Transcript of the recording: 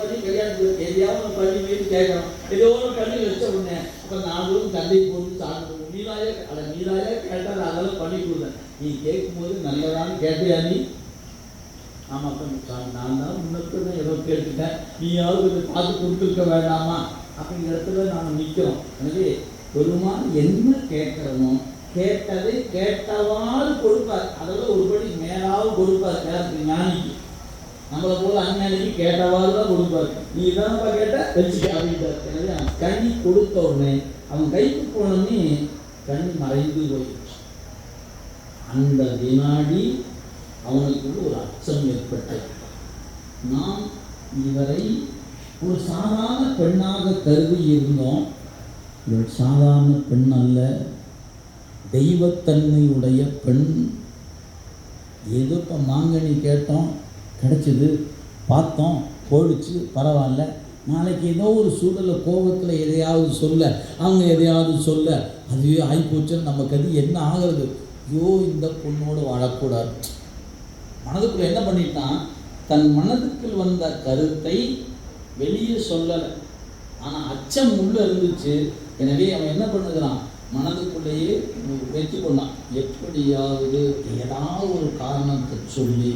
பண்ணி கல்யாணத்துக்கு எதையாவது ஒரு பண்ணி வீட்டு கேட்கணும். ஏதோ ஒரு பள்ளி வச்ச உடனே அப்புறம் நாங்களும் தந்தை போட்டு சாப்பிடுவோம் நீராய அட நீராய கேட்டால் அதெல்லாம் பண்ணி கொடுத்தேன் நீ கேட்கும்போது நல்லதான்னு கேட்டியா நீ? ஆமாம் சாமி நான் தான் முன்னத்து தான் ஏதோ கேட்டுட்டேன் நீயாவது கொஞ்சம் பார்த்து கொடுத்துருக்க வேண்டாமா? அப்படிங்கிற இடத்துல நாம் நிற்கிறோம் எனவே பெருமான் என்ன கேட்கிறோமோ கேட்டதை கேட்டவாறு கொடுப்பார். அதெல்லாம் ஒருபடி மேலாவது கொடுப்பார். யாருக்கு ஞானிக்கு. நம்மளை போல அஞ்ஞானிக்கு கேட்டவாறு தான் கொடுப்பார். நீ இதான்ப்பா கேட்ட? வச்சுக்க அப்படின்ட்டார் எனவே அவன் கண்ணி கொடுத்த உடனே அவன் கைக்கு போனோடனே கண் மறைந்து போயிடுச்சு. அந்த வினாடி அவனுக்குள்ள ஒரு அச்சம் ஏற்பட்டது. நாம் இவரை ஒரு சாதாரண பெண்ணாக கருதி இருந்தோம் இவள் சாதாரண பெண் அல்ல. தெய்வத்தன்மையுடைய பெண். ஏதோ இப்போ மாங்கனி கேட்டோம். கிடச்சிது. பார்த்தோம் போயிடுச்சு பரவாயில்ல. நாளைக்கு ஏதோ ஒரு சூழலில் கோபத்தில் எதையாவது சொல்ல அவங்க எதையாவது சொல்ல அதுவே ஆகிப்போச்சுன்னு நமக்கு அது என்ன ஆகிறது? ஐயோ இந்த பொண்ணோடு வாழக்கூடாது. மனதுக்குள்ளே என்ன பண்ணிட்டான்? தன் மனதுக்குள் வந்த கருத்தை வெளியே சொல்லலை. ஆனால் அச்சம் உள்ளே இருந்துச்சு. எனவே அவன் என்ன பண்ணுகிறான்? மனதுக்குள்ளேயே வச்சு கொண்டான். எப்படியாவது ஏதாவது ஒரு காரணத்தை சொல்லி